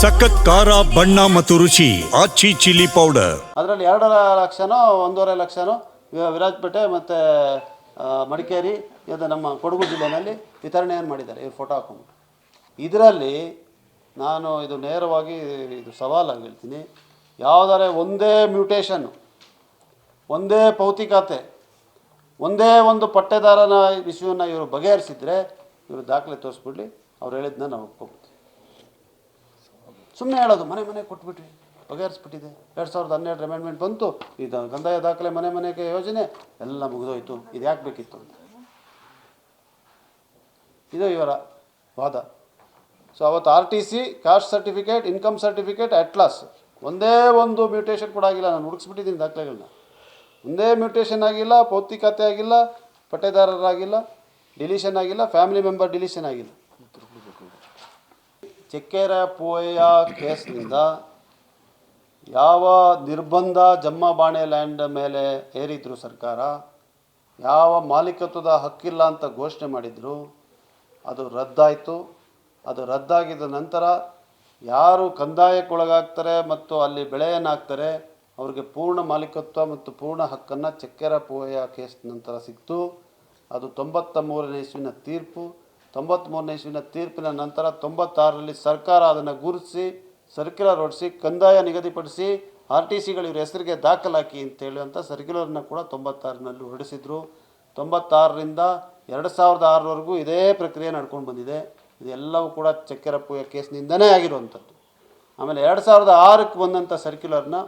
ಸಖತ್ ಖಾರ, ಬಣ್ಣ ಮತ್ತು ರುಚಿ ಆಚಿ ಚಿಲ್ಲಿ ಪೌಡರ್. ಅದರಲ್ಲಿ ಎರಡರ ಲಕ್ಷನೋ, ಒಂದೂವರೆ ಲಕ್ಷನೋ ವಿರಾಜ್ ವಿರಾಜಪೇಟೆ ಮತ್ತು ಮಡಿಕೇರಿ, ಇದು ನಮ್ಮ ಕೊಡಗು ಜಿಲ್ಲೆಯಲ್ಲಿ ವಿತರಣೆಯನ್ನು ಮಾಡಿದ್ದಾರೆ ಇವ್ರು ಫೋಟೋ ಹಾಕೊಂಡು. ಇದರಲ್ಲಿ ನಾನು ಇದು ನೇರವಾಗಿ ಇದು ಸವಾಲಾಗಿ ಹೇಳ್ತೀನಿ. ಯಾವುದಾದ್ರೆ ಒಂದೇ ಮ್ಯೂಟೇಷನ್ನು ಒಂದೇ ಭೌತಿಕತೆ, ಒಂದೇ ಒಂದು ಪಟ್ಟೆದಾರನ ವಿಷಯವನ್ನು ಇವರು ಬಗೆಹರಿಸಿದ್ರೆ ಇವರು ದಾಖಲೆ ತೋರಿಸ್ಬಿಡ್ಲಿ, ಅವ್ರು ಹೇಳಿದ್ನ ನಾವು ಒಪ್ಕೊಬಿಡ್ತೀವಿ. ಸುಮ್ಮನೆ ಹೇಳೋದು, ಮನೆ ಮನೆ ಕೊಟ್ಬಿಟ್ವಿ. ಬಗೆಹರಿಸ್ಬಿಟ್ಟಿದೆ. ಎರಡು ಸಾವಿರದ ಹನ್ನೆರಡು ಅಮೆಂಡ್ಮೆಂಟ್ ಬಂತು. ಇದು ಕಂದಾಯ ದಾಖಲೆ ಮನೆ ಮನೆಗೆ ಯೋಜನೆ, ಎಲ್ಲ ಮುಗಿದೋಯ್ತು. ಇದು ಯಾಕೆ ಬೇಕಿತ್ತು ಅಂತ. ಇದು ಇವರ ವಾದ. ಸೊ ಅವತ್ತು R T C caste certificate income certificate atlas ಒಂದೇ ಒಂದು ಮ್ಯೂಟೇಷನ್ ಕೂಡ ಆಗಿಲ್ಲ. ನಾನು ಹುಡುಕ್ಸ್ಬಿಟ್ಟಿದ್ದೀನಿ ದಾಖಲೆಗಳನ್ನ ಒಂದೇ ಮ್ಯೂಟೇಷನ್ ಆಗಿಲ್ಲ ಪೌತಿಕತೆ ಆಗಿಲ್ಲ, ಪಟ್ಟೆದಾರರಾಗಿಲ್ಲ ಡಿಲೀಷನ್ ಆಗಿಲ್ಲ ಫ್ಯಾಮಿಲಿ ಮೆಂಬರ್ ಡಿಲೀಷನ್ ಆಗಿಲ್ಲ. ಚೆಕ್ಕೇರ ಪೋಯ ಕೇಸ್ನಿಂದ ಯಾವ ನಿರ್ಬಂಧ ಜಮ್ಮ ಬಾಣೆ ಲ್ಯಾಂಡ್ ಮೇಲೆ ಏರಿದ್ರು ಸರ್ಕಾರ, ಯಾವ ಮಾಲೀಕತ್ವದ ಹಕ್ಕಿಲ್ಲ ಅಂತ ಘೋಷಣೆ ಮಾಡಿದ್ರು, ಅದು ರದ್ದಾಯಿತು. ಅದು ರದ್ದಾಗಿದ್ದ ನಂತರ ಯಾರು ಕಂದಾಯಕ್ಕೊಳಗಾಗ್ತಾರೆ ಮತ್ತು ಅಲ್ಲಿ ಬೆಳೆಯನ್ನು ಹಾಕ್ತಾರೆ ಅವ್ರಿಗೆ ಪೂರ್ಣ ಮಾಲೀಕತ್ವ ಮತ್ತು ಪೂರ್ಣ ಹಕ್ಕನ್ನು ಚಕ್ಕೆರ ಪೋಯ ಕೇಸ್ ನಂತರ ಸಿಕ್ತು. ಅದು ತೊಂಬತ್ತ ಮೂರನೇ ಇಸ್ವಿನ ತೀರ್ಪು. ತೊಂಬತ್ತ್ಮೂರನೇ ಇಸ್ವಿನ ತೀರ್ಪಿನ ನಂತರ ತೊಂಬತ್ತಾರರಲ್ಲಿ ಸರ್ಕಾರ ಅದನ್ನು ಗುರುತಿಸಿ, ಸರ್ಕ್ಯುಲರ್ ಹೊಡಿಸಿ ಕಂದಾಯ ನಿಗದಿಪಡಿಸಿ, ಆರ್ ಟಿ ಸಿಗಳು ಇವ್ರ ಹೆಸರಿಗೆ ದಾಖಲಾಕಿ ಅಂತ ಹೇಳುವಂಥ ಸರ್ಕ್ಯುಲರ್ನ ಕೂಡ ತೊಂಬತ್ತಾರರಲ್ಲಿ ಹೊರಡಿಸಿದ್ರು. ತೊಂಬತ್ತಾರರಿಂದ ಎರಡು ಸಾವಿರದ ಆರರವರೆಗೂ ಇದೇ ಪ್ರಕ್ರಿಯೆ ನಡ್ಕೊಂಡು ಬಂದಿದೆ. ಇದೆಲ್ಲವೂ ಕೂಡ ಚಕ್ಕೆರಪ್ಪುಯ ಕೇಸ್ನಿಂದನೇ ಆಗಿರುವಂಥದ್ದು. ಆಮೇಲೆ ಎರಡು ಸಾವಿರದ ಆರಕ್ಕೆ ಬಂದಂಥ ಸರ್ಕ್ಯುಲರ್ನ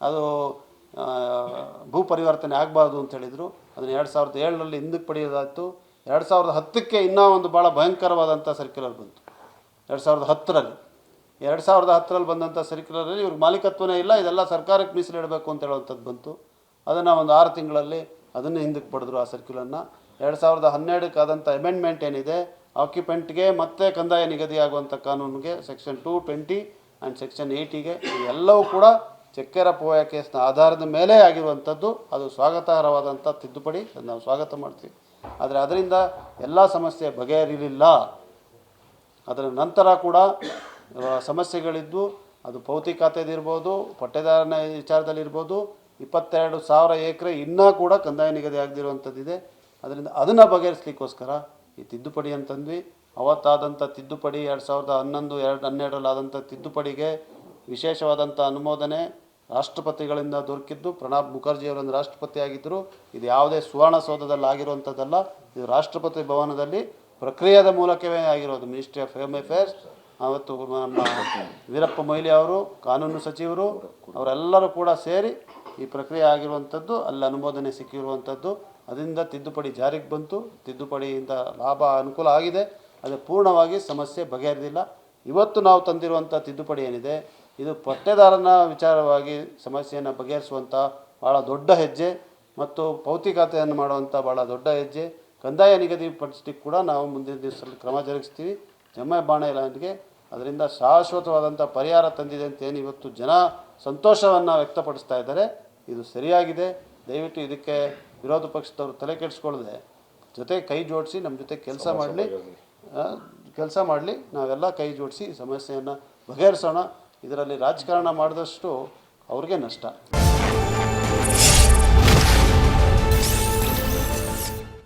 ಅದು ಭೂ ಪರಿವರ್ತನೆ ಆಗಬಾರ್ದು ಅಂತ ಹೇಳಿದರು. ಅದನ್ನು ಎರಡು ಸಾವಿರದ ಏಳರಲ್ಲಿ ಹಿಂದಕ್ಕೆ ಪಡೆಯೋದಾಯಿತು ಎರಡು ಸಾವಿರದ ಹತ್ತಕ್ಕೆ ಇನ್ನೂ ಒಂದು ಭಾಳ ಭಯಂಕರವಾದಂಥ ಸರ್ಕ್ಯುಲರ್ ಬಂತು. ಎರಡು ಸಾವಿರದ ಹತ್ತರಲ್ಲಿ. ಎರಡು ಸಾವಿರದ ಹತ್ತರಲ್ಲಿ ಬಂದಂಥ ಸರ್ಕ್ಯುಲರಲ್ಲಿ ಇವ್ರಿಗೆ ಮಾಲೀಕತ್ವನೇ ಇಲ್ಲ, ಇದೆಲ್ಲ ಸರ್ಕಾರಕ್ಕೆ ಮೀಸಲಿಡಬೇಕು ಅಂತ ಹೇಳುವಂಥದ್ದು ಬಂತು. ಅದನ್ನು ಒಂದು ಆರು ತಿಂಗಳಲ್ಲಿ ಅದನ್ನು ಹಿಂದಕ್ಕೆ ಪಡೆದ್ರು ಆ ಸರ್ಕ್ಯುಲರ್ನ ಎರಡು ಸಾವಿರದ ಹನ್ನೆರಡಕ್ಕೆ ಆದಂಥ ಅಮೆಂಡ್ಮೆಂಟ್ ಏನಿದೆ ಆಕ್ಯುಪೆಂಟ್ಗೆ ಮತ್ತೆ ಕಂದಾಯ ನಿಗದಿಯಾಗುವಂಥ ಕಾನೂನಿಗೆ section two twenty and section ಏಯ್ಟಿಗೆ ಎಲ್ಲವೂ ಕೂಡ ಚಕ್ಕೆರ ಪೋಯ ಕೇಸ್ನ ಆಧಾರದ ಮೇಲೆ ಆಗಿರುವಂಥದ್ದು. ಅದು ಸ್ವಾಗತಾರ್ಹವಾದಂಥ ತಿದ್ದುಪಡಿ. ನಾವು ಸ್ವಾಗತ ಮಾಡ್ತೀವಿ. ಆದರೆ ಅದರಿಂದ ಎಲ್ಲ ಸಮಸ್ಯೆ ಬಗೆಹರಿಲಿಲ್ಲ. ಅದರ ನಂತರ ಕೂಡ ಸಮಸ್ಯೆಗಳಿದ್ದು ಅದು ಭೌತಿಕತೆದಿರ್ಬೋದು ಪಟ್ಟೆದಾರನ ವಿಚಾರದಲ್ಲಿರ್ಬೋದು ಇಪ್ಪತ್ತೆರಡು ಸಾವಿರ ಎಕರೆ ಇನ್ನೂ ಕೂಡ ಕಂದಾಯ ನಿಗದಿ ಆಗದಿರುವಂಥದ್ದಿದೆ ಅದರಿಂದ ಅದನ್ನು ಬಗೆಹರಿಸ್ಲಿಕ್ಕೋಸ್ಕರ ಈ ತಿದ್ದುಪಡಿ ಅಂತಂದ್ವಿ. ಅವತ್ತಾದಂಥ ತಿದ್ದುಪಡಿ ಎರಡು ಸಾವಿರದ ಹನ್ನೊಂದು, ಎರಡು, ಹನ್ನೆರಡರಲ್ಲಾದಂಥ ತಿದ್ದುಪಡಿಗೆ ವಿಶೇಷವಾದಂಥ ಅನುಮೋದನೆ ರಾಷ್ಟ್ರಪತಿಗಳಿಂದ ದೊರಕಿದ್ದು ಪ್ರಣಬ್ ಮುಖರ್ಜಿಯವರೊಂದು ರಾಷ್ಟ್ರಪತಿ ಆಗಿದ್ದರು ಇದು ಯಾವುದೇ ಸುವರ್ಣಸೌಧದಲ್ಲಿ ಆಗಿರುವಂಥದ್ದಲ್ಲ, ಇದು ರಾಷ್ಟ್ರಪತಿ ಭವನದಲ್ಲಿ ಪ್ರಕ್ರಿಯೆದ ಮೂಲಕವೇ ಆಗಿರೋದು. ಮಿನಿಸ್ಟ್ರಿ ಆಫ್ ಹೋಮ್ ಅಫೇರ್ಸ್ ಅವತ್ತು ನಮ್ಮ ವೀರಪ್ಪ ಮೊಯ್ಲಿ ಅವರು, ಕಾನೂನು ಸಚಿವರು, ಅವರೆಲ್ಲರೂ ಕೂಡ ಸೇರಿ ಈ ಪ್ರಕ್ರಿಯೆ ಆಗಿರುವಂಥದ್ದು, ಅಲ್ಲಿ ಅನುಮೋದನೆ ಸಿಕ್ಕಿರುವಂಥದ್ದು. ಅದರಿಂದ ತಿದ್ದುಪಡಿ ಜಾರಿಗೆ ಬಂತು. ತಿದ್ದುಪಡಿಯಿಂದ ಲಾಭ ಅನುಕೂಲ ಆಗಿದೆ. ಅದು ಪೂರ್ಣವಾಗಿ ಸಮಸ್ಯೆ ಬಗೆಹರಿದಿಲ್ಲ. ಇವತ್ತು ನಾವು ತಂದಿರುವಂಥ ತಿದ್ದುಪಡಿ ಏನಿದೆ? ಇದು ಪಟ್ಟೆದಾರನ ವಿಚಾರವಾಗಿ ಸಮಸ್ಯೆಯನ್ನು ಬಗೆಹರಿಸುವಂಥ ಭಾಳ ದೊಡ್ಡ ಹೆಜ್ಜೆ ಮತ್ತು ಭೌತಿಕತೆಯನ್ನು ಮಾಡುವಂಥ ಭಾಳ ದೊಡ್ಡ ಹೆಜ್ಜೆ. ಕಂದಾಯ ನಿಗದಿಪಡಿಸ್ಲಿಕ್ಕೆ ಕೂಡ ನಾವು ಮುಂದಿನ ದಿವಸದಲ್ಲಿ ಕ್ರಮ ಜರುಗಿಸ್ತೀವಿ. ಜಮೆ ಬಾಣ ಇಲಾಖೆಗೆ ಅದರಿಂದ ಶಾಶ್ವತವಾದಂಥ ಪರಿಹಾರ ತಂದಿದೆ ಅಂತ ಏನು ಇವತ್ತು ಜನ ಸಂತೋಷವನ್ನು ವ್ಯಕ್ತಪಡಿಸ್ತಾ ಇದ್ದಾರೆ. ಇದು ಸರಿಯಾಗಿದೆ. ದಯವಿಟ್ಟು ಇದಕ್ಕೆ ವಿರೋಧ ಪಕ್ಷದವರು ತಲೆ ಕೆಡಿಸ್ಕೊಳ್ಳದೆ ಜೊತೆ ಕೈ ಜೋಡಿಸಿ ನಮ್ಮ ಜೊತೆ ಕೆಲಸ ಮಾಡಲಿ. ಕೆಲಸ ಮಾಡಲಿ. ನಾವೆಲ್ಲ ಕೈ ಜೋಡಿಸಿ ಸಮಸ್ಯೆಯನ್ನು ಬಗೆಹರಿಸೋಣ. ಇದರಲ್ಲಿ ರಾಜಕಾರಣ ಮಾಡಿದಷ್ಟು ಅವ್ರಿಗೆ ನಷ್ಟ.